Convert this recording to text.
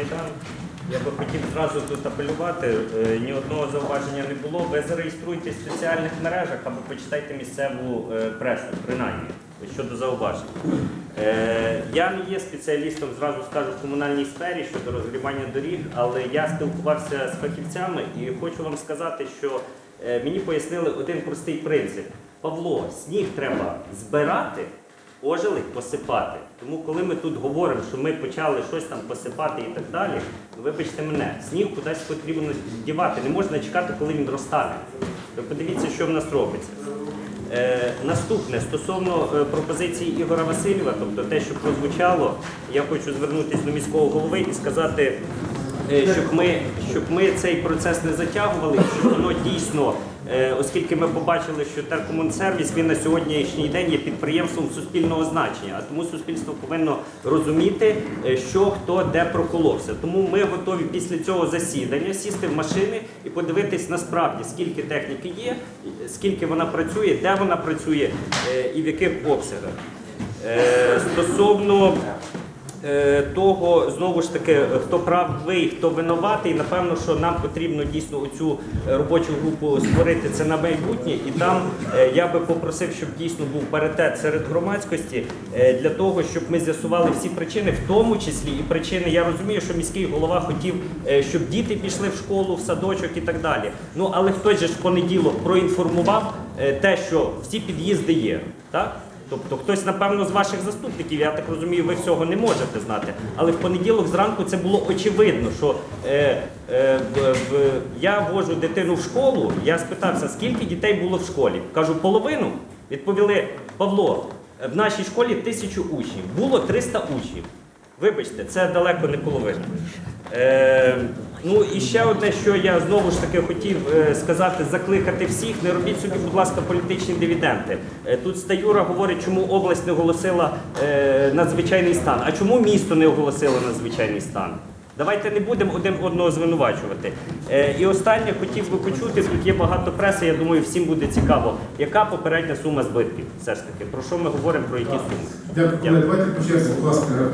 Майдан. Я би хотів зразу тут апелювати. Е, Ні одного зауваження не було. Ви зареєструйтесь в соціальних мережах або почитайте місцеву е, пресу, принаймні, щодо зауважень. Е, Я не є спеціалістом, зразу скажу, в комунальній сфері щодо розгрібання доріг, але я спілкувався з фахівцями і хочу вам сказати, що мені пояснили один простий принцип. Павло, сніг треба збирати, ожеледь посипати. Тому коли ми тут говоримо, що ми почали щось там посипати і так далі, ну, вибачте мене, сніг кудись потрібно дівати. Не можна чекати, коли він розтане. Ви подивіться, що в нас робиться. Е, наступне стосовно е, пропозиції Ігора Васильєва, тобто те, що прозвучало, я хочу звернутися до міського голови і сказати, е, щоб ми, щоб ми цей процес не затягували, щоб воно дійсно, оскільки ми побачили, що Теркомунсервіс він на сьогоднішній день є підприємством суспільного значення, а тому суспільство повинно розуміти, е, що хто де проколовся. Тому ми готові після цього засідання сісти в машини і подивитись насправді, скільки техніки є, скільки вона працює, де вона працює е, і в яких обсягах. Е, Стосовно е, того, знову ж таки, хто правий, хто винуватий, напевно, що нам потрібно дійсно оцю е, робочу групу створити це на майбутнє, і там е, я би попросив, щоб дійсно був паритет серед громадськості е, для того, щоб ми з'ясували всі причини, в тому числі і причини. Я розумію, що міський голова хотів, е, щоб діти пішли в школу, в садочок і так далі. Ну але хтось же ж в понеділок проінформував е, те, що всі під'їзди є, так? Тобто хтось, напевно, з ваших заступників, я так розумію, ви всього не можете знати. Але в понеділок зранку це було очевидно, що е, е, в, в, я вожу дитину в школу, я спитався, скільки дітей було в школі. Кажу, половину. Відповіли, Павло, в нашій школі тисячу учнів, було 300 учнів. Вибачте, це далеко не половина. Е, ну і ще одне, що я знову ж таки хотів е, сказати, закликати всіх, не робіть собі, будь ласка, політичні дивіденди. Е, тут Стаюра говорить, чому область не оголосила е, надзвичайний стан. А чому місто не оголосило надзвичайний стан? Давайте не будемо один одного звинувачувати. Е, і останнє хотів би почути, тут є багато преси, я думаю, всім буде цікаво, яка попередня сума збитків все ж таки. Про що ми говоримо, про які суми? Дякую. Давайте по черзі, будь ласка,